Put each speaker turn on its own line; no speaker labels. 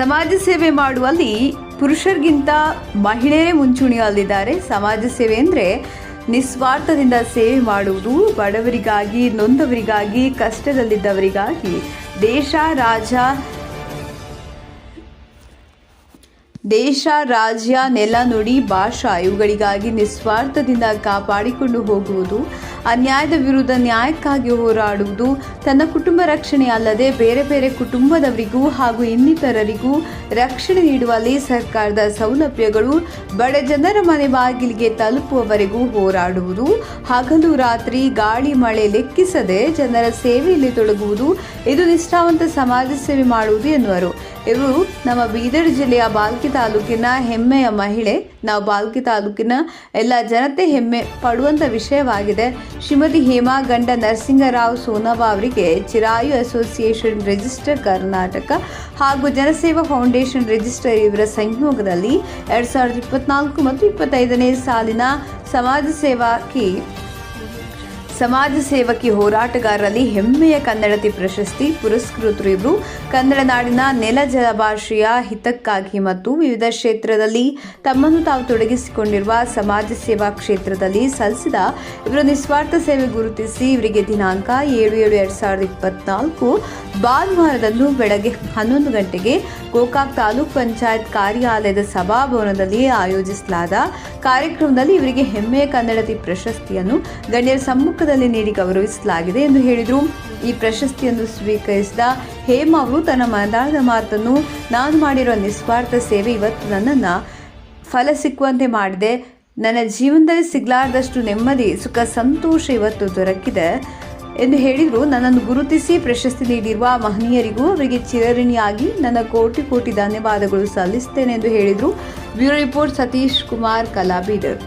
ಸಮಾಜ ಸೇವೆ ಮಾಡುವಲ್ಲಿ ಪುರುಷರಿಗಿಂತ ಮಹಿಳೆಯರೇ ಮುಂಚೂಣಿಯಲ್ಲಿದ್ದಾರೆ. ಸಮಾಜ ಸೇವೆ ಅಂದರೆ ನಿಸ್ವಾರ್ಥದಿಂದ ಸೇವೆ ಮಾಡುವುದು, ಬಡವರಿಗಾಗಿ, ನೊಂದವರಿಗಾಗಿ, ಕಷ್ಟದಲ್ಲಿದ್ದವರಿಗಾಗಿ, ದೇಶ ರಾಜ ದೇಶ, ರಾಜ್ಯ, ನೆಲ, ನುಡಿ, ಭಾಷಾ ಇವುಗಳಿಗಾಗಿ ನಿಸ್ವಾರ್ಥದಿಂದ ಕಾಪಾಡಿಕೊಂಡು ಹೋಗುವುದು, ಅನ್ಯಾಯದ ವಿರುದ್ಧ ನ್ಯಾಯಕ್ಕಾಗಿ ಹೋರಾಡುವುದು, ತನ್ನ ಕುಟುಂಬ ರಕ್ಷಣೆ ಅಲ್ಲದೆ ಬೇರೆ ಬೇರೆ ಕುಟುಂಬದವರಿಗೂ ಹಾಗೂ ಇನ್ನಿತರರಿಗೂ ರಕ್ಷಣೆ ನೀಡುವಲ್ಲಿ ಸರ್ಕಾರದ ಸೌಲಭ್ಯಗಳು ಬಡ ಜನರ ಮನೆ ಬಾಗಿಲಿಗೆ ತಲುಪುವವರೆಗೂ ಹೋರಾಡುವುದು. ಹಗಲು ರಾತ್ರಿ ಗಾಳಿ ಮಳೆ ಲೆಕ್ಕಿಸದೆ ಜನರ ಸೇವೆಯಲ್ಲಿ ತೊಡಗುವುದು ಇದು ನಿಷ್ಠಾವಂತ ಸಮಾಜ ಸೇವೆ ಮಾಡುವುದು ಎನ್ನುವರು. ಇವರು ನಮ್ಮ ಬೀದರ್ ಜಿಲ್ಲೆಯ ಬಾಲ್ಕಿ ತಾಲೂಕಿನ ಹೆಮ್ಮೆಯ ಮಹಿಳೆ, ನಾವು ಬಾಲ್ಕಿ ತಾಲೂಕಿನ ಎಲ್ಲ ಜನತೆ ಹೆಮ್ಮೆ ಪಡುವಂಥ ವಿಷಯವಾಗಿದೆ. ಶ್ರೀಮತಿ ಹೇಮಾ ಗಂಡ ನರಸಿಂಗರಾವ್ ಸೋನಬಾ ಅವರಿಗೆ ಚಿರಾಯು ಅಸೋಸಿಯೇಷನ್ ರಿಜಿಸ್ಟರ್ ಕರ್ನಾಟಕ ಹಾಗೂ ಜನಸೇವಾ ಫೌಂಡೇಶನ್ ರಿಜಿಸ್ಟರ್ ಇವರ ಸಂಯೋಗದಲ್ಲಿ ಎರಡು ಸಾವಿರದ ಇಪ್ಪತ್ನಾಲ್ಕು ಮತ್ತು ಇಪ್ಪತ್ತೈದನೇ ಸಾಲಿನ ಸಮಾಜ ಸೇವಾಕಿ ಸಮಾಜ ಸೇವಕಿ ಹೋರಾಟಗಾರರಲ್ಲಿ ಹೆಮ್ಮೆಯ ಕನ್ನಡತಿ ಪ್ರಶಸ್ತಿ, ಪುರಸ್ಕೃತರು ಇವರು ಕನ್ನಡ ನಾಡಿನ ನೆಲ ಜಲಭಾಷೆಯ ಹಿತಕ್ಕಾಗಿ ಮತ್ತು ವಿವಿಧ ಕ್ಷೇತ್ರದಲ್ಲಿ ತಮ್ಮನ್ನು ತಾವು ತೊಡಗಿಸಿಕೊಂಡಿರುವ ಸಮಾಜ ಸೇವಾ ಕ್ಷೇತ್ರದಲ್ಲಿ ಸಲ್ಲಿಸಿದ ಇವರ ನಿಸ್ವಾರ್ಥ ಸೇವೆ ಗುರುತಿಸಿ ಇವರಿಗೆ ದಿನಾಂಕ ಏಳು ಏಳು ಎರಡು ಸಾವಿರದ ಇಪ್ಪತ್ನಾಲ್ಕು ಭಾನುವಾರದಂದು ಬೆಳಗ್ಗೆ ಹನ್ನೊಂದು ಗಂಟೆಗೆ ಗೋಕಾಕ್ ತಾಲೂಕ್ ಪಂಚಾಯತ್ ಕಾರ್ಯಾಲಯದ ಸಭಾಭವನದಲ್ಲಿ ಆಯೋಜಿಸಲಾದ ಕಾರ್ಯಕ್ರಮದಲ್ಲಿ ಇವರಿಗೆ ಹೆಮ್ಮೆಯ ಕನ್ನಡತಿ ಪ್ರಶಸ್ತಿಯನ್ನು ಗಣ್ಯರ ಸಮ್ಮುಖದಲ್ಲಿ ನೀಡಿ ಗೌರವಿಸಲಾಗಿದೆ ಎಂದು ಹೇಳಿದರು. ಈ ಪ್ರಶಸ್ತಿಯನ್ನು ಸ್ವೀಕರಿಸಿದ ಹೇಮ ಅವರು ತನ್ನ ಮನದಾಳದ ಮಾತನ್ನು, ನಾನು ಮಾಡಿರುವ ನಿಸ್ವಾರ್ಥ ಸೇವೆ ಇವತ್ತು ನನ್ನನ್ನು ಫಲ ಸಿಕ್ಕುವಂತೆ ಮಾಡಿದೆ. ನನ್ನ ಜೀವನದಲ್ಲಿ ಸಿಗಲಾರದಷ್ಟು ನೆಮ್ಮದಿ, ಸುಖ, ಸಂತೋಷ ಇವತ್ತು ದೊರಕಿದೆ ಎಂದು ಹೇಳಿದರು. ನನ್ನನ್ನು ಗುರುತಿಸಿ ಪ್ರಶಸ್ತಿ ನೀಡಿರುವ ಮಹನೀಯರಿಗೂ ಅವರಿಗೆ ಚಿರಋಣಿಯಾಗಿ ನನ್ನ ಕೋಟಿ ಕೋಟಿ ಧನ್ಯವಾದಗಳು ಸಲ್ಲಿಸ್ತೇನೆ ಎಂದು ಹೇಳಿದರು. Bureau report Satish Kumar ಕಲಾಬೀದರ್